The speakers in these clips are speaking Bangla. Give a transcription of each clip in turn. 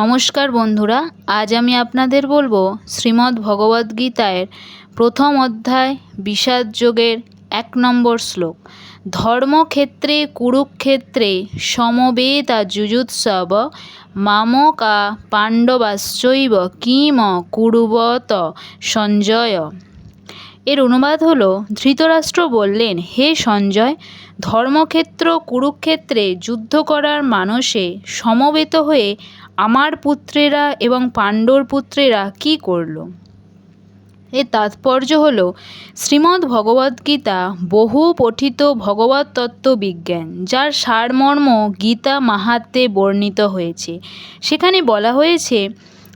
নমস্কার বন্ধুরা, আজ আমি আপনাদের বলব শ্রীমদ্ ভগবদ্গীতায় প্রথম অধ্যায় বিষাদ যোগের এক নম্বর শ্লোক। ধর্মক্ষেত্রে, কুরুক্ষেত্রে সমবেতা যুজুৎসব মামকা পাণ্ডবাশ্চৈব কিম কুরুবত সঞ্জয়। এর অনুবাদ হলো, ধৃতরাষ্ট্র বললেন, হে সঞ্জয়, ধর্মক্ষেত্র, কুরুক্ষেত্রে যুদ্ধ করার মানসে সমবেত হয়ে আমার পুত্রেরা এবং পাণ্ডর পুত্রেরা কি করল? এর তাৎপর্য হল, শ্রীমদ্ ভগবদ্গীতা বহু পঠিত ভগবত তত্ত্ব বিজ্ঞান, যার সারমর্ম গীতা মাহাত্মে বর্ণিত হয়েছে। সেখানে বলা হয়েছে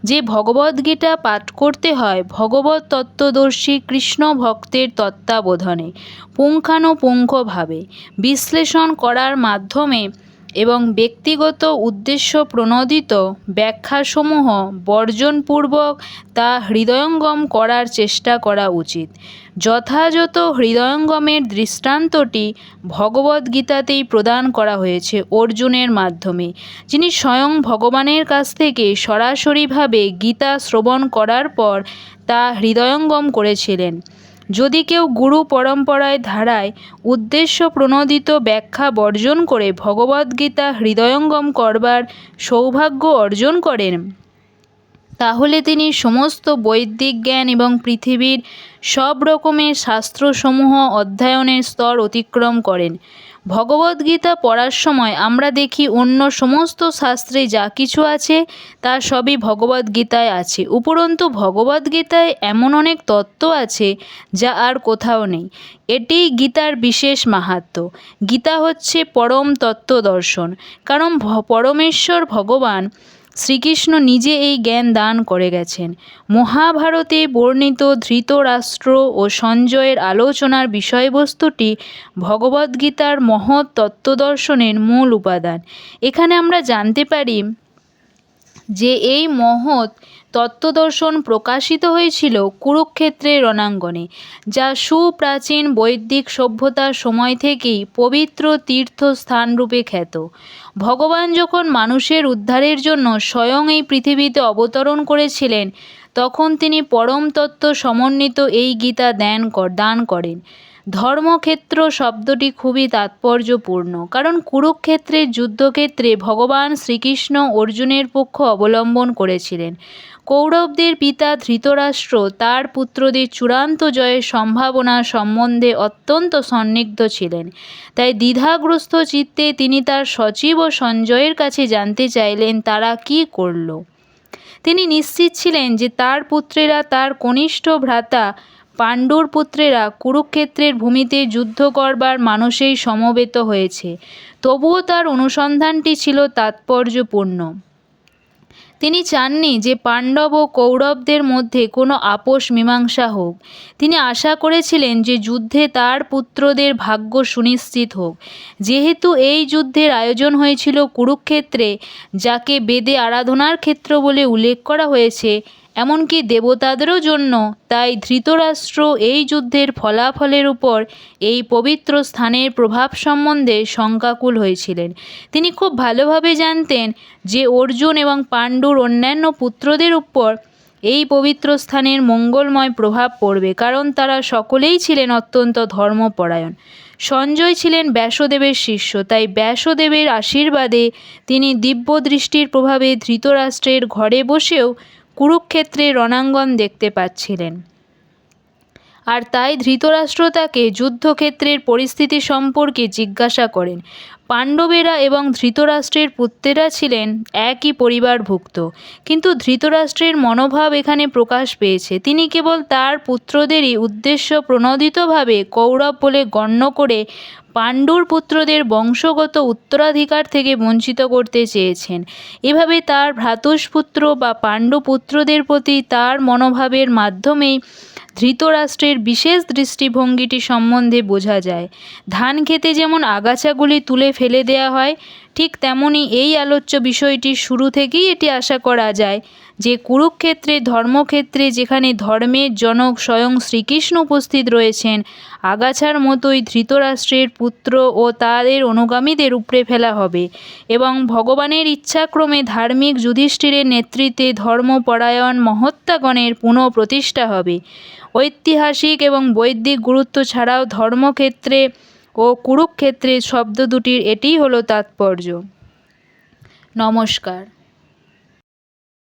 যে ভগবদ্গীতা পাঠ করতে হয় ভগবত তত্ত্বদর্শী কৃষ্ণ ভক্তের তত্ত্বাবোধনে, পুঙ্খানুপুঙ্খভাবে বিশ্লেষণ করার মাধ্যমে এবং ব্যক্তিগত উদ্দেশ্য প্রণোদিত ব্যাখ্যাসমূহ বর্জনপূর্বক তা হৃদয়ঙ্গম করার চেষ্টা করা উচিত। যথাযথ হৃদয়ঙ্গমের দৃষ্টান্তটি ভগবদ্গীতাতেই প্রদান করা হয়েছে অর্জুনের মাধ্যমে, যিনি স্বয়ং ভগবানের কাছ থেকে সরাসরিভাবে গীতা শ্রবণ করার পর তা হৃদয়ঙ্গম করেছিলেন। যদি কেউ গুরু পরম্পরায় ধারায় উদ্দেশ্য প্রণোদিত ব্যাখ্যা বর্জন করে ভগবদ্গীতা হৃদয়ঙ্গম করবার সৌভাগ্য অর্জন করেন। তাহলে তিনি সমস্ত বৈদিক জ্ঞান এবং পৃথিবীর সব রকমের শাস্ত্রসমূহ অধ্যয়নের স্তর অতিক্রম করেন। ভগবদ্গীতা পড়ার সময় আমরা দেখি অন্য সমস্ত শাস্ত্রে যা কিছু আছে, তা সবই ভগবদ্গীতায় আছে। উপরন্তু ভগবদ্গীতায় এমন অনেক তত্ত্ব আছে যা আর কোথাও নেই। এটিই গীতার বিশেষ মাহাত্ম্য গীতা হচ্ছে পরম তত্ত্ব দর্শন কারণ পরমেশ্বর ভগবান শ্রীকৃষ্ণ নিজে এই জ্ঞান দান করে গেছেন। মহাভারতে বর্ণিত ধৃতরাষ্ট্র ও সঞ্জয়ের আলোচনার বিষয়বস্তুটি ভগবদ্গীতার মহৎ তত্ত্বদর্শনের মূল উপাদান। এখানে আমরা জানতে পারি যে এই মহৎ তত্ত্বদর্শন প্রকাশিত হয়েছিল কুরুক্ষেত্রের রণাঙ্গনে, যা সুপ্রাচীন বৈদিক সভ্যতার সময় থেকেই পবিত্র তীর্থস্থানরূপে খ্যাত। ভগবান যখন মানুষের উদ্ধারের জন্য স্বয়ং এই পৃথিবীতে অবতরণ করেছিলেন, তখন তিনি পরম তত্ত্ব সমন্বিত এই গীতা দান দান করেন। ধর্মক্ষেত্র শব্দটি খুবই তাৎপর্যপূর্ণ, কারণ কুরুক্ষেত্রের যুদ্ধক্ষেত্রে ভগবান শ্রীকৃষ্ণ অর্জুনের পক্ষ অবলম্বন করেছিলেন। কৌরবদের পিতা ধৃতরাষ্ট্র, তার পুত্রদের চূড়ান্ত জয়ের সম্ভাবনা সম্বন্ধে অত্যন্ত সন্নিগ্ধ ছিলেন। তাই দ্বিধাগ্রস্ত চিত্তে তিনি তার সচিব ও সঞ্জয়ের কাছে জানতে চাইলেন, তারা কি করল? তিনি নিশ্চিত ছিলেন যে তার পুত্রেরা তার কনিষ্ঠ ভ্রাতা পাণ্ডুর পুত্রেরা কুরুক্ষেত্রের ভূমিতে যুদ্ধ করবার মানসেই সমবেত হয়েছে। তবুও তার অনুসন্ধানটি ছিল তাৎপর্যপূর্ণ। তিনি চাননি যে পাণ্ডব ও কৌরবদের মধ্যে কোনো আপোষ মীমাংসা হোক। তিনি আশা করেছিলেন যে যুদ্ধে তার পুত্রদের ভাগ্য সুনিশ্চিত হোক। যেহেতু এই যুদ্ধের আয়োজন হয়েছিল কুরুক্ষেত্রে, যাকে বেদে আরাধনার ক্ষেত্র বলে উল্লেখ করা হয়েছে এমনকি দেবতাদেরও জন্য তাই ধৃতরাষ্ট্র এই যুদ্ধের ফলাফলের উপর এই পবিত্র স্থানের প্রভাব সম্বন্ধে শঙ্কাকুল হয়েছিলেন। তিনি খুব ভালোভাবে জানতেন যে অর্জুন এবং পাণ্ডুর অন্যান্য পুত্রদের উপর এই পবিত্র স্থানের মঙ্গলময় প্রভাব পড়বে, কারণ তারা সকলেই ছিলেন অত্যন্ত ধর্মপরায়ণ। সঞ্জয় ছিলেন ব্যাসদেবের শিষ্য, তাই ব্যাসদেবের আশীর্বাদে তিনি দিব্য দৃষ্টির প্রভাবে ধৃতরাষ্ট্রের ঘরে বসেও কুরুক্ষেত্রে রণাঙ্গন দেখতে পাচ্ছিলেন। আর তাই ধৃতরাষ্ট্র তাকে যুদ্ধক্ষেত্রের পরিস্থিতি সম্পর্কে জিজ্ঞাসা করেন। পাণ্ডবেরা এবং ধৃতরাষ্ট্রের পুত্রেরা ছিলেন একই পরিবারভুক্ত। কিন্তু ধৃতরাষ্ট্রের মনোভাব এখানে প্রকাশ পেয়েছে। তিনি কেবল তার পুত্রদেরই উদ্দেশ্য প্রণোদিতভাবে কৌরব বলে গণ্য করে পাণ্ডুর পুত্রদের বংশগত উত্তরাধিকার থেকে বঞ্চিত করতে চেয়েছেন। এভাবে তার ভ্রাতুষ্পুত্র বা পাণ্ডুপুত্রদের প্রতি তার মনোভাবের মাধ্যমেই ধৃতরাষ্ট্রের বিশেষ দৃষ্টিভঙ্গিটি সম্বন্ধে বোঝা যায়। ধান খেতে যেমন আগাছাগুলি তুলে ফেলে দেওয়া হয়, ঠিক তেমনই এই আলোচ্য বিষয়টির শুরু থেকেই এটি আশা করা যায়। যে কুরুক্ষেত্রে, ধর্মক্ষেত্রে যেখানে ধর্মের জনক স্বয়ং শ্রীকৃষ্ণ উপস্থিত রয়েছেন, আগাছার মতোই ধৃতরাষ্ট্রের পুত্র ও তাদের অনুগামীদের উপড়ে ফেলা হবে এবং ভগবানের ইচ্ছাক্রমে ধার্মিক যুধিষ্ঠিরের নেতৃত্বে ধর্মপরায়ণ মহত্যাগণের পুনঃপ্রতিষ্ঠা হবে। ঐতিহাসিক এবং বৈদিক গুরুত্ব ছাড়াও ধর্মক্ষেত্রে ও কুরুক্ষেত্রে শব্দ দুটির এটিই হলো তাৎপর্য। নমস্কার।